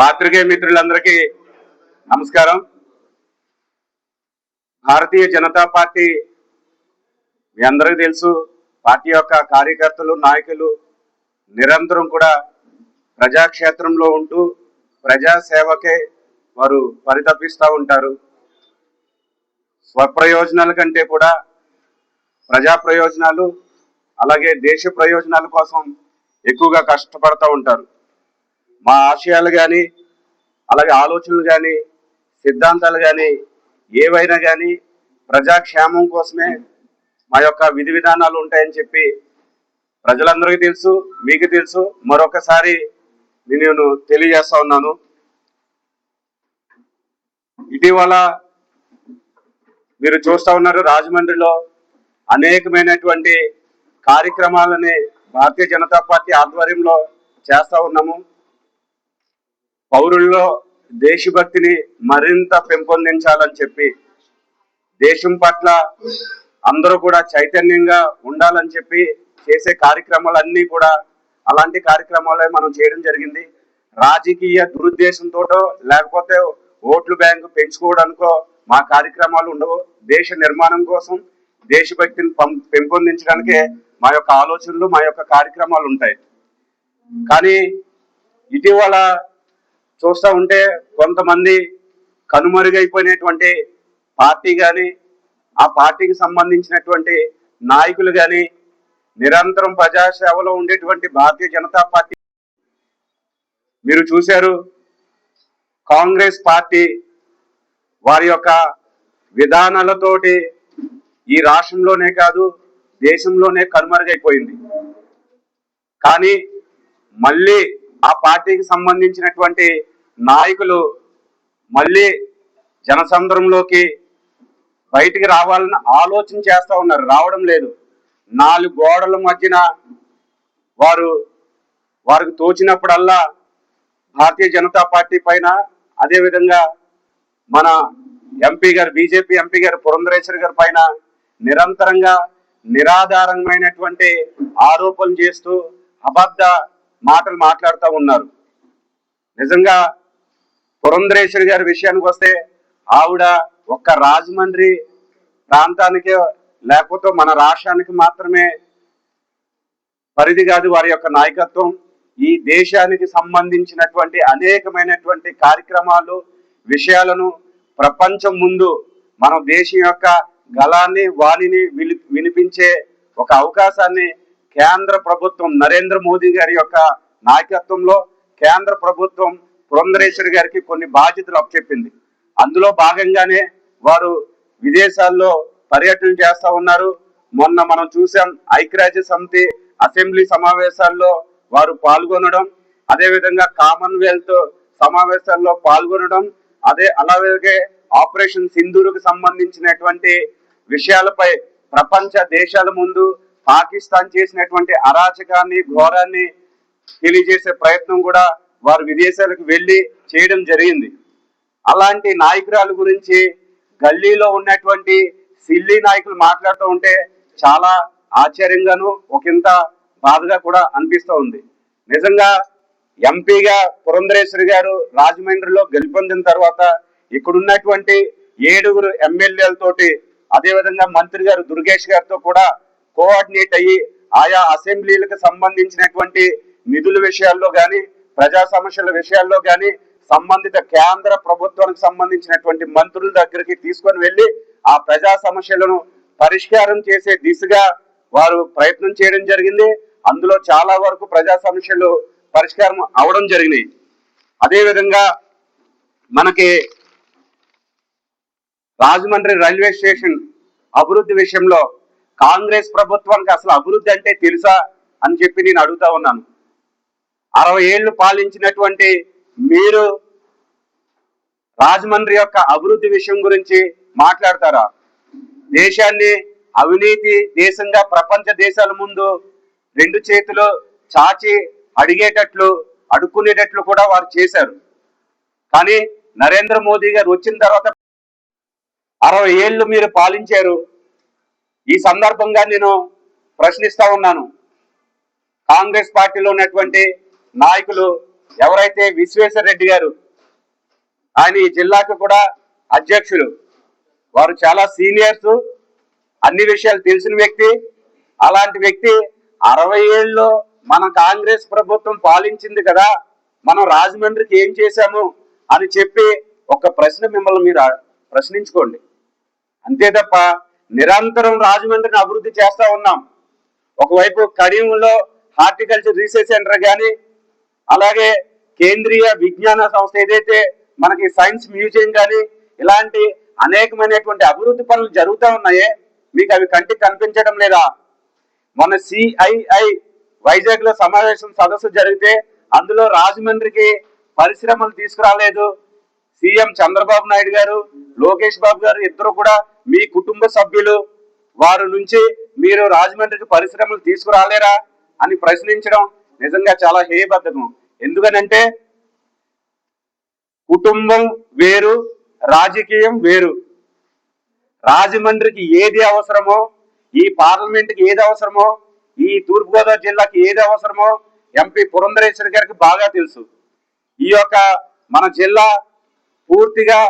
పాత్రికేయ మిత్రులందరికీ నమస్కారం. భారతీయ జనతా పార్టీ మీ అందరికీ తెలుసు పార్టీ యొక్క కార్యకర్తలు నాయకులు నిరంతరం కూడా ప్రజాక్షేత్రంలో ఉంటూ ప్రజా సేవకే వారు పరితపిస్తూ ఉంటారు. స్వప్రయోజనాల కంటే కూడా ప్రజా ప్రయోజనాలు అలాగే దేశ ప్రయోజనాల కోసం ఎక్కువగా కష్టపడతా ఉంటారు. మా ఆశయాలు కానీ అలాగే ఆలోచనలు కానీ సిద్ధాంతాలు కానీ ఏవైనా కానీ ప్రజాక్షేమం కోసమే మా యొక్క విధి విధానాలు ఉంటాయని చెప్పి ప్రజలందరికీ తెలుసు మీకు తెలుసు. మరొకసారి నేను తెలియజేస్తా ఉన్నాను. ఇటీవల మీరు చూస్తా ఉన్నారు రాజమండ్రిలో అనేకమైనటువంటి కార్యక్రమాలని భారతీయ జనతా పార్టీ ఆధ్వర్యంలో చేస్తూ ఉన్నాము. పౌరుల్లో దేశభక్తిని మరింత పెంపొందించాలని చెప్పి దేశం పట్ల అందరూ కూడా చైతన్యంగా ఉండాలని చెప్పి చేసే కార్యక్రమాలన్నీ కూడా అలాంటి కార్యక్రమాలే మనం చేయడం జరిగింది. రాజకీయ దురుద్దేశంతోటో లేకపోతే ఓట్లు బ్యాంకు పెంచుకోవడానికో మా కార్యక్రమాలు ఉండవు. దేశ నిర్మాణం కోసం దేశభక్తిని పం- పెంపొందించడానికే మా యొక్క ఆలోచనలు మా యొక్క కార్యక్రమాలు ఉంటాయి. కానీ ఇటీవల చూస్తూ ఉంటే కొంతమంది కనుమరుగైపోయినటువంటి పార్టీ కానీ ఆ పార్టీకి సంబంధించినటువంటి నాయకులు కానీ నిరంతరం ప్రజాసేవలో ఉండేటువంటి భారతీయ జనతా పార్టీ మీరు చూశారు. కాంగ్రెస్ పార్టీ వారి యొక్క విధానాలతోటి ఈ రాష్ట్రంలోనే కాదు దేశంలోనే కనుమరుగైపోయింది. కానీ మళ్ళీ ఆ పార్టీకి సంబంధించినటువంటి నాయకులు మళ్ళీ జనసంద్రంలోకి బయటికి రావాలని ఆలోచన చేస్తూ ఉన్నారు. రావడం లేదు. నాలుగు గోడల మధ్యన వారు వారికి తోచినప్పుడల్లా భారతీయ జనతా పార్టీ పైన అదేవిధంగా మన ఎంపీ గారు బీజేపీ ఎంపీ గారు పురంధరేశ్వరి గారి పైన నిరంతరంగా నిరాధారమైనటువంటి ఆరోపణలు చేస్తూ అబద్ధ మాటలు మాట్లాడుతూ ఉన్నారు. నిజంగా పురంధరేశ్వరి గారి విషయానికి వస్తే ఆవిడ ఒక్క రాజమండ్రి ప్రాంతానికే లేకపోతే మన రాష్ట్రానికి మాత్రమే పరిధి కాదు వారి యొక్క నాయకత్వం. ఈ దేశానికి సంబంధించినటువంటి అనేకమైనటువంటి కార్యక్రమాలు విషయాలను ప్రపంచం ముందు మన దేశం యొక్క గళాన్ని వాణిని వినిపించే ఒక అవకాశాన్ని కేంద్ర ప్రభుత్వం నరేంద్ర మోదీ గారి యొక్క నాయకత్వంలో కేంద్ర ప్రభుత్వం పురంధరేశ్వరి గారికి కొన్ని బాధ్యతలు అప్పచెప్పింది. అందులో భాగంగానే వారు విదేశాల్లో పర్యటన చేస్తూ ఉన్నారు. మొన్న మనం చూసాం ఐక్యరాజ్య సమితి అసెంబ్లీ సమావేశాల్లో వారు పాల్గొనడం అదేవిధంగా కామన్వెల్త్ సమావేశాల్లో పాల్గొనడం అదే అలాగే ఆపరేషన్ సింధూరుకు సంబంధించినటువంటి విషయాలపై ప్రపంచ దేశాల ముందు పాకిస్తాన్ చేసినటువంటి అరాచకాన్ని ఘోరాన్ని తెలియజేసే ప్రయత్నం కూడా వారు విదేశాలకు వెళ్ళి చేయడం జరిగింది. అలాంటి నాయకురాలు గురించి గల్లీలో ఉన్నటువంటి సిల్లీ నాయకులు మాట్లాడుతూ ఉంటే చాలా ఆశ్చర్యంగాను ఒకంత బాధగా కూడా అనిపిస్తూ ఉంది. నిజంగా ఎంపీగా పురంధరేశ్వరి గారు రాజమండ్రిలో గెలుపొందిన తర్వాత ఇక్కడున్నటువంటి ఏడుగురు ఎమ్మెల్యేలతోటి అదేవిధంగా మంత్రి గారు దుర్గేష్ గారితో కూడా కోఆర్డినేట్ అయ్యి ఆయా అసెంబ్లీలకు సంబంధించినటువంటి నిధుల విషయాల్లో కానీ ప్రజా సమస్యల విషయాల్లో కానీ సంబంధిత కేంద్ర ప్రభుత్వానికి సంబంధించినటువంటి మంత్రుల దగ్గరికి తీసుకొని వెళ్ళి ఆ ప్రజా సమస్యలను పరిష్కారం చేసే దిశగా వారు ప్రయత్నం చేయడం జరిగింది. అందులో చాలా వరకు ప్రజా సమస్యలు పరిష్కారం అవడం జరిగినాయి. అదేవిధంగా మనకి రాజమండ్రి రైల్వే స్టేషన్ అభివృద్ధి విషయంలో కాంగ్రెస్ ప్రభుత్వానికి అసలు అభివృద్ధి అంటే తెలుసా అని చెప్పి నేను అడుగుతా ఉన్నాను. అరవై ఏళ్ళు పాలించినటువంటి మీరు రాజమండ్రి యొక్క అభివృద్ధి విషయం గురించి మాట్లాడతారా? దేశాన్ని అవినీతి దేశంగా ప్రపంచ దేశాల ముందు రెండు చేతులు చాచి అడిగేటట్లు అడుక్కునేటట్లు కూడా వారు చేశారు. కానీ నరేంద్ర మోదీ గారు వచ్చిన తర్వాత అరవై ఏళ్ళు మీరు పాలించారు. ఈ సందర్భంగా నేను ప్రశ్నిస్తా ఉన్నాను. కాంగ్రెస్ పార్టీలో ఉన్నటువంటి నాయకులు ఎవరైతే విశ్వేశ్వర రెడ్డి గారు ఆయన ఈ జిల్లాకు కూడా అధ్యక్షులు. వారు చాలా సీనియర్స్. అన్ని విషయాలు తెలిసిన వ్యక్తి. అలాంటి వ్యక్తి అరవై ఏళ్ళలో మన కాంగ్రెస్ ప్రభుత్వం పాలించింది కదా మనం రాజమండ్రికి ఏం చేశాము అని చెప్పి ఒక ప్రశ్న మిమ్మల్ని మీరు ప్రశ్నించుకోండి. అంతే తప్ప నిరంతరం రాజమండ్రిని అభివృద్ధి చేస్తా ఉన్నాం. ఒకవైపు కడియంలో హార్టికల్చర్ రీసెర్చ్ సెంటర్ కానీ అలాగే కేంద్రీయ విజ్ఞాన సంస్థ ఏదైతే మనకి సైన్స్ మ్యూజియం కానీ ఇలాంటి అనేకమైనటువంటి అభివృద్ధి పనులు జరుగుతూ ఉన్నాయే మీకు అవి కంటికి కనిపించడం లేదా? మన సిఐఐ వైజాగ్లో సమావేశం సదస్సు జరిగితే అందులో రాజమండ్రికి పరిశ్రమలు తీసుకురాలేదు. సీఎం చంద్రబాబు నాయుడు గారు లోకేష్ బాబు గారు ఇద్దరు కూడా మీ కుటుంబ సభ్యులు. వారి నుంచి మీరు రాజమండ్రికి పరిశ్రమలు తీసుకురాలేరా అని ప్రశ్నించడం నిజంగా చాలా హేయబద్ధకం. ఎందుకనంటే కుటుంబం వేరు రాజకీయం వేరు. రాజమండ్రికి ఏది అవసరమో ఈ పార్లమెంట్కి ఏది అవసరమో ఈ తూర్పుగోదావరి జిల్లాకి ఏది అవసరమో ఎంపీ పురంధరేశ్వరి గారికి బాగా తెలుసు. ఈ యొక్క మన జిల్లా పూర్తిగా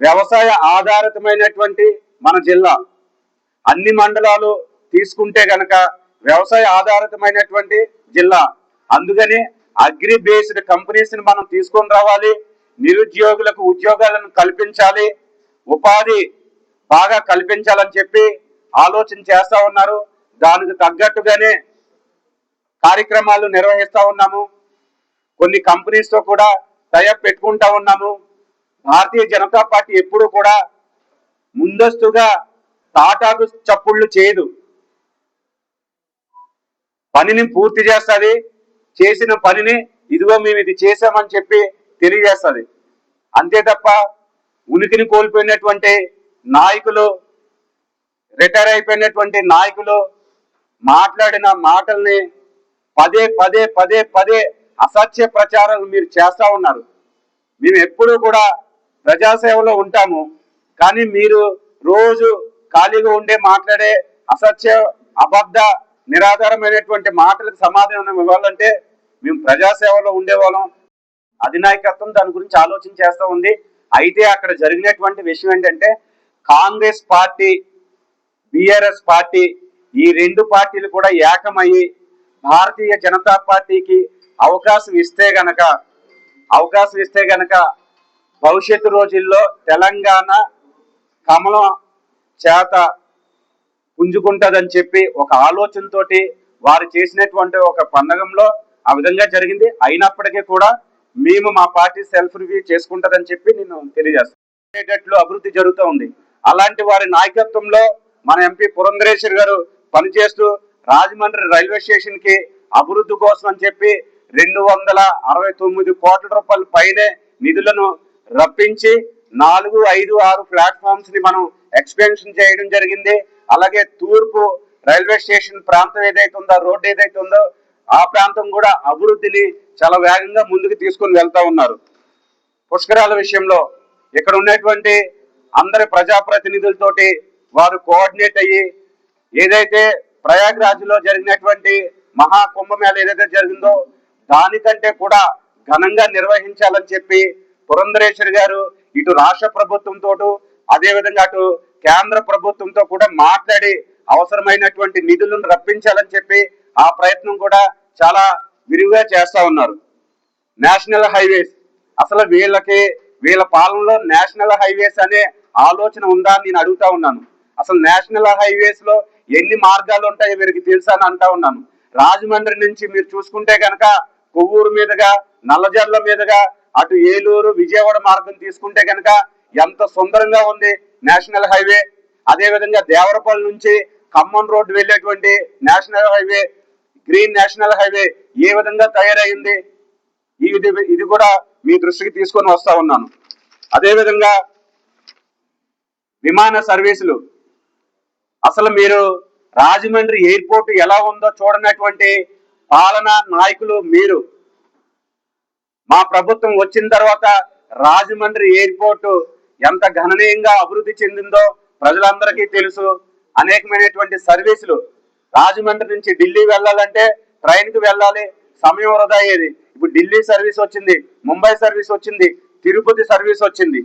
వ్యవసాయ ఆధారితమైనటువంటి మన జిల్లా. అన్ని మండలాలు తీసుకుంటే గనక వ్యవసాయ ఆధారితమైనటువంటి జిల్లా. అందుకని అగ్రి బేస్డ్ కంపెనీస్ని మనం తీసుకొని రావాలి. నిరుద్యోగులకు ఉద్యోగాలను కల్పించాలి. ఉపాధి బాగా కల్పించాలని చెప్పి ఆలోచన చేస్తా ఉన్నారు. దానికి తగ్గట్టుగానే కార్యక్రమాలు నిర్వహిస్తూ ఉన్నాము. కొన్ని కంపెనీస్తో కూడా తయారు పెట్టుకుంటా ఉన్నాము. భారతీయ జనతా పార్టీ ఎప్పుడు కూడా ముందస్తుగా తాటాకు చప్పుళ్ళు చేయదు. పనిని పూర్తి చేస్తుంది. చేసిన పనిని ఇదిగో మేము ఇది చేసామని చెప్పి తెలియజేస్తుంది. అంతే తప్ప ఉనికిని కోల్పోయినటువంటి నాయకులు రిటైర్ అయిపోయినటువంటి నాయకులు మాట్లాడిన మాటల్ని పదే పదే పదే పదే అసత్య ప్రచారం మీరు చేస్తూ ఉన్నారు. మేము ఎప్పుడూ కూడా ప్రజాసేవలో ఉంటాము కానీ మీరు రోజు ఖాళీగా ఉండే మాట్లాడే అసత్య అబద్ధ నిరాధారమైనటువంటి మాటలకు సమాధానం ఇవ్వాలంటే మేము ప్రజాసేవలో ఉండేవాళ్ళం. అధినాయకత్వం దాని గురించి ఆలోచన చేస్తూ ఉంది. అయితే అక్కడ జరిగినటువంటి విషయం ఏంటంటే కాంగ్రెస్ పార్టీ బిఆర్ఎస్ పార్టీ ఈ రెండు పార్టీలు కూడా ఏకమయ్యి భారతీయ జనతా పార్టీకి అవకాశం ఇస్తే గనక అవకాశం ఇస్తే గనక భవిష్యత్తు రోజుల్లో తెలంగాణ కమలం చేత పుంజుకుంటుందని చెప్పి ఒక ఆలోచనతోటి వారు చేసినటువంటి ఒక పండగంలో ఆ విధంగా జరిగింది. అయినప్పటికీ కూడా మేము మా పార్టీ సెల్ఫ్ రివ్యూ చేసుకుంటదని చెప్పి నేను తెలియజేస్తాను అభివృద్ధి జరుగుతూ ఉంది. అలాంటి వారి నాయకత్వంలో మన ఎంపీ పురంధరేశ్వర్ గారు పనిచేస్తూ రాజమండ్రి రైల్వే స్టేషన్కి అభివృద్ధి కోసం అని చెప్పి రెండు వందల అరవై తొమ్మిది కోట్ల రూపాయల పైనే నిధులను రప్పించి నాలుగు ఐదు ఆరు ప్లాట్ఫామ్స్ని మనం ఎక్స్పెన్షన్ చేయడం జరిగింది. అలాగే తూర్పు రైల్వే స్టేషన్ ప్రాంతం ఏదైతే ఉందో రోడ్డు ఏదైతే ఉందో ఆ ప్రాంతం కూడా అభివృద్ధిని చాలా వేగంగా ముందుకు తీసుకొని వెళ్తా ఉన్నారు. పుష్కరాల విషయంలో ఇక్కడ ఉన్నటువంటి అందరి ప్రజాప్రతినిధులతోటి వారు కోఆర్డినేట్ అయ్యి ఏదైతే ప్రయాగ్రాజ్లో జరిగినటువంటి మహా కుంభమేళ ఏదైతే జరిగిందో దానికంటే కూడా ఘనంగా నిర్వహించాలని చెప్పి పురంధరేశ్వరి గారు ఇటు రాష్ట్ర ప్రభుత్వంతో అదేవిధంగా అటు కేంద్ర ప్రభుత్వంతో కూడా మాట్లాడి అవసరమైనటువంటి నిధులను రప్పించాలని చెప్పి ఆ ప్రయత్నం కూడా చాలా విరివిగా చేస్తా ఉన్నారు. నేషనల్ హైవేస్ అసలు వీళ్ళకి వీళ్ళ పాలనలో నేషనల్ హైవేస్ అనే ఆలోచన ఉందా అని నేను అడుగుతా ఉన్నాను. అసలు నేషనల్ హైవేస్లో ఎన్ని మార్గాలు ఉంటాయో వీరికి తెలుసా అని అంటా ఉన్నాను. రాజమండ్రి నుంచి మీరు చూసుకుంటే కనుక కొవ్వూరు మీదుగా నల్లజర్ల మీదుగా అటు ఏలూరు విజయవాడ మార్గం తీసుకుంటే కనుక ఎంత సుందరంగా ఉంది నేషనల్ హైవే అదేవిధంగా దేవరపల్లి నుంచి ఖమ్మం రోడ్డు వెళ్ళేటువంటి national highway green national highway ఏ విధంగా తయారైంది? ఇది ఇది కూడా మీ దృష్టికి తీసుకొని వస్తా ఉన్నాను. అదే విధంగా విమాన సర్వీసులు. అసలు మీరు రాజమండ్రి ఎయిర్పోర్ట్ ఎలా ఉందో చూడనటువంటి పాలన నాయకులు మీరు. మా ప్రభుత్వం వచ్చిన తర్వాత రాజమండ్రి ఎయిర్పోర్టు ఎంత గణనీయంగా అభివృద్ధి చెందిందో ప్రజలందరికీ తెలుసు. అనేకమైనటువంటి సర్వీసులు రాజమండ్రి నుంచి ఢిల్లీ వెళ్ళాలంటే ట్రైన్కి వెళ్ళాలి. సమయం వృధా అయ్యేది. ఇప్పుడు ఢిల్లీ సర్వీస్ వచ్చింది ముంబై సర్వీస్ వచ్చింది తిరుపతి సర్వీస్ వచ్చింది.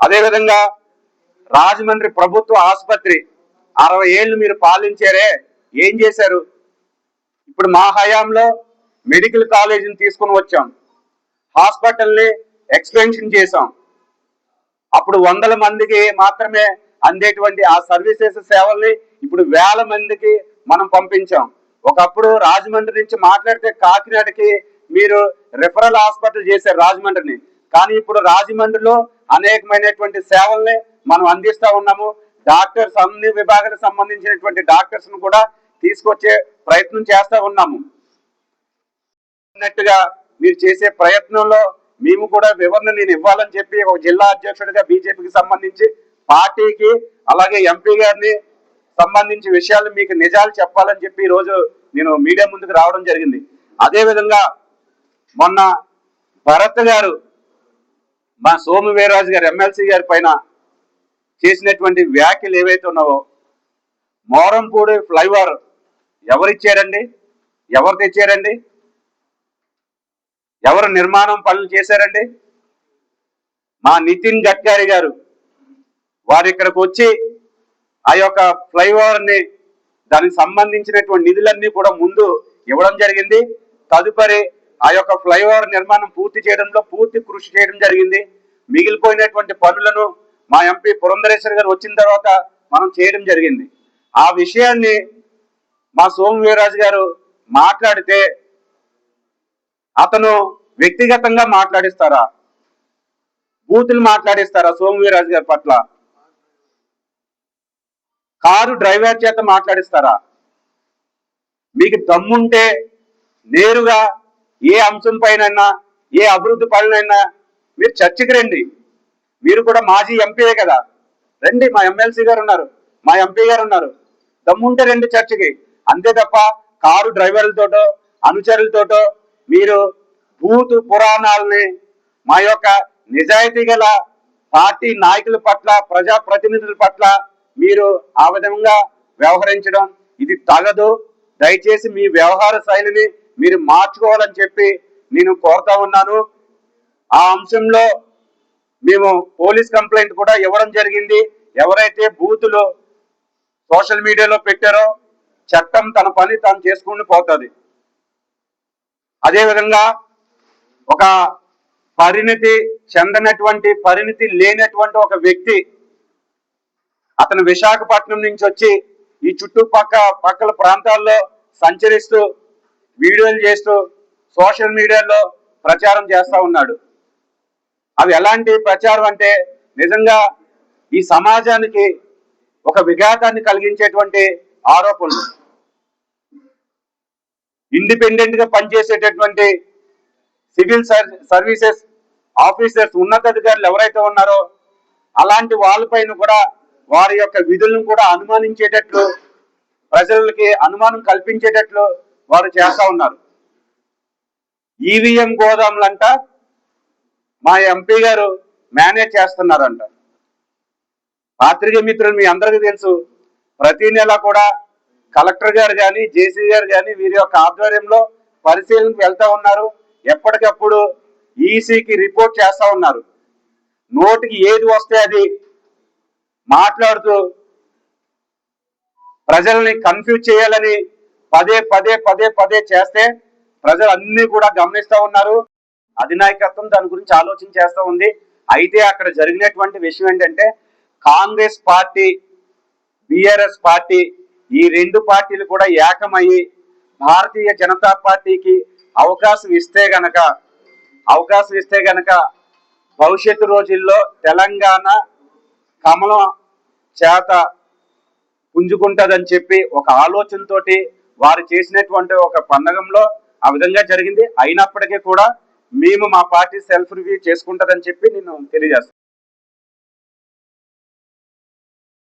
అదేవిధంగా రాజమండ్రి ప్రభుత్వ ఆసుపత్రి అరవై ఏళ్ళు మీరు పాలించారే ఏం చేశారు? ఇప్పుడు మా హయాంలో మెడికల్ కాలేజీని తీసుకుని వచ్చాం. హాస్పిటల్ని ఎక్స్పెన్షన్ చేశాం. అప్పుడు వందల మందికి మాత్రమే అందేటువంటి ఆ సర్వీసెస్ సేవల్ని ఇప్పుడు వేల మందికి మనం పంపించాం. ఒకప్పుడు రాజమండ్రి నుంచి మాట్లాడితే కాకినాడకి మీరు రిఫరల్ హాస్పిటల్ చేశారు రాజమండ్రిని. కానీ ఇప్పుడు రాజమండ్రిలో అనేకమైనటువంటి సేవల్ని మనం అందిస్తా ఉన్నాము. డాక్టర్స్ అన్ని విభాగాలకు సంబంధించినటువంటి డాక్టర్స్ను కూడా తీసుకొచ్చే ప్రయత్నం చేస్తా ఉన్నాము. అన్నట్టుగా మీరు చేసే ప్రయత్నంలో మేము కూడా వివరణ నేను ఇవ్వాలని చెప్పి ఒక జిల్లా అధ్యక్షుడిగా బీజేపీకి సంబంధించి పార్టీకి అలాగే ఎంపీ గారిని సంబంధించి విషయాలు మీకు నిజాలు చెప్పాలని చెప్పి ఈరోజు రోజు నేను మీడియా ముందుకు రావడం జరిగింది. అదేవిధంగా మొన్న భరత్ గారు మా సోము వీరరాజు గారు ఎమ్మెల్సీ గారి పైన చేసినటువంటి వ్యాఖ్యలు ఏవైతే ఉన్నావో మోరంపూడి ఫ్లైఓవర్ ఎవరిచ్చారండి ఎవరు తెచ్చారండి? ఎవరు నిర్మాణం పనులు చేశారండి? మా నితిన్ గడ్కరీ గారు వారు ఇక్కడికి వచ్చి ఆ యొక్క ఫ్లైఓవర్ని దానికి సంబంధించినటువంటి నిధులన్నీ కూడా ముందు ఇవ్వడం జరిగింది. తదుపరి ఆ యొక్క ఫ్లైఓవర్ నిర్మాణం పూర్తి చేయడంలో పూర్తి కృషి చేయడం జరిగింది. మిగిలిపోయినటువంటి పనులను మా ఎంపీ పురంధరేశ్వరి గారు వచ్చిన తర్వాత మనం చేయడం జరిగింది. ఆ విషయాన్ని మా సోము వీరరాజు గారు మాట్లాడితే అతను వ్యక్తిగతంగా మాట్లాడిస్తారా? బూతులు మాట్లాడిస్తారా సోము వీరరాజు గారి పట్ల? కారు డ్రైవర్ చేత మాట్లాడిస్తారా? మీకు దమ్ముంటే నేరుగా ఏ అంశం పైనైనా ఏ అభివృద్ధి పనులైనా మీరు చర్చకి రండి. మీరు కూడా మాజీ ఎంపీయే కదా. రండి మా ఎమ్మెల్సీ గారు ఉన్నారు మా ఎంపీ గారు ఉన్నారు. దమ్ముంటే రండి చర్చకి. అంతే తప్ప కారు డ్రైవర్లతోటో అనుచరులతోటో మీరు భూతు పురాణాలని మా యొక్క నిజాయితీ గల పార్టీ నాయకుల పట్ల ప్రజా ప్రతినిధుల పట్ల మీరు ఆ విధంగా వ్యవహరించడం ఇది తగదు. దయచేసి మీ వ్యవహార శైలిని మీరు మార్చుకోవాలని చెప్పి నేను కోరుతా ఉన్నాను. ఆ అంశంలో మేము పోలీస్ కంప్లైంట్ కూడా ఇవ్వడం జరిగింది. ఎవరైతే బూతులు సోషల్ మీడియాలో పెట్టారో చట్టం తన పని తాను చేసుకుని పోతుంది. అదేవిధంగా ఒక పరిణితి చెందనటువంటి పరిణితి లేనటువంటి ఒక వ్యక్తి అతను విశాఖపట్నం నుంచి వచ్చి ఈ చుట్టుపక్క పక్కల ప్రాంతాల్లో సంచరిస్తూ వీడియోలు చేస్తూ సోషల్ మీడియాలో ప్రచారం చేస్తూ ఉన్నాడు. అవి ఎలాంటి ప్రచారం అంటే నిజంగా ఈ సమాజానికి ఒక విఘాతాన్ని కలిగించేటువంటి ఆరోపణలు. ఇండిపెండెంట్గా పనిచేసేటటువంటి సివిల్ సర్వీసెస్ ఆఫీసర్స్ ఉన్నతాధికారులు ఎవరైతే ఉన్నారో అలాంటి వాళ్ళపైన కూడా వారి యొక్క విధులను కూడా అనుమానించేటట్లు ప్రజలకి అనుమానం కల్పించేటట్లు వారు చేస్తా ఉన్నారు. ఈవీఎం గోదాములంట మా ఎంపీ గారు మేనేజ్ చేస్తున్నారంట. పాత్రిక మిత్రులు మీ అందరికీ తెలుసు ప్రతి నెల కూడా కలెక్టర్ గారు కానీ జేసీ గారు కానీ వీరి యొక్క ఆధ్వర్యంలో పరిశీలనకు వెళ్తా ఉన్నారు. ఎప్పటికప్పుడు ఈసీకి రిపోర్ట్ చేస్తా ఉన్నారు. నోటికి ఏది వస్తే అది మాట్లాడుతూ ప్రజల్ని కన్ఫ్యూజ్ చేయాలని పదే పదే పదే పదే చేస్తే ప్రజలు అన్ని కూడా గమనిస్తూ ఉన్నారు. అధినాయకత్వం దాని గురించి ఆలోచన చేస్తూ ఉంది. అయితే అక్కడ జరిగినటువంటి విషయం ఏంటంటే కాంగ్రెస్ పార్టీ బిఆర్ఎస్ పార్టీ ఈ రెండు పార్టీలు కూడా ఏకమయ్యి భారతీయ జనతా పార్టీకి అవకాశం ఇస్తే గనక అవకాశం ఇస్తే గనక భవిష్యత్తు రోజుల్లో తెలంగాణ కమలం చేత పుంజుకుంటదని చెప్పి ఒక ఆలోచనతోటి వారు చేసినటువంటి ఒక పండగంలో ఆ విధంగా జరిగింది. అయినప్పటికీ కూడా మేము మా పార్టీ సెల్ఫ్ రివ్యూ చేసుకుంటదని చెప్పి నేను తెలియజేస్తాను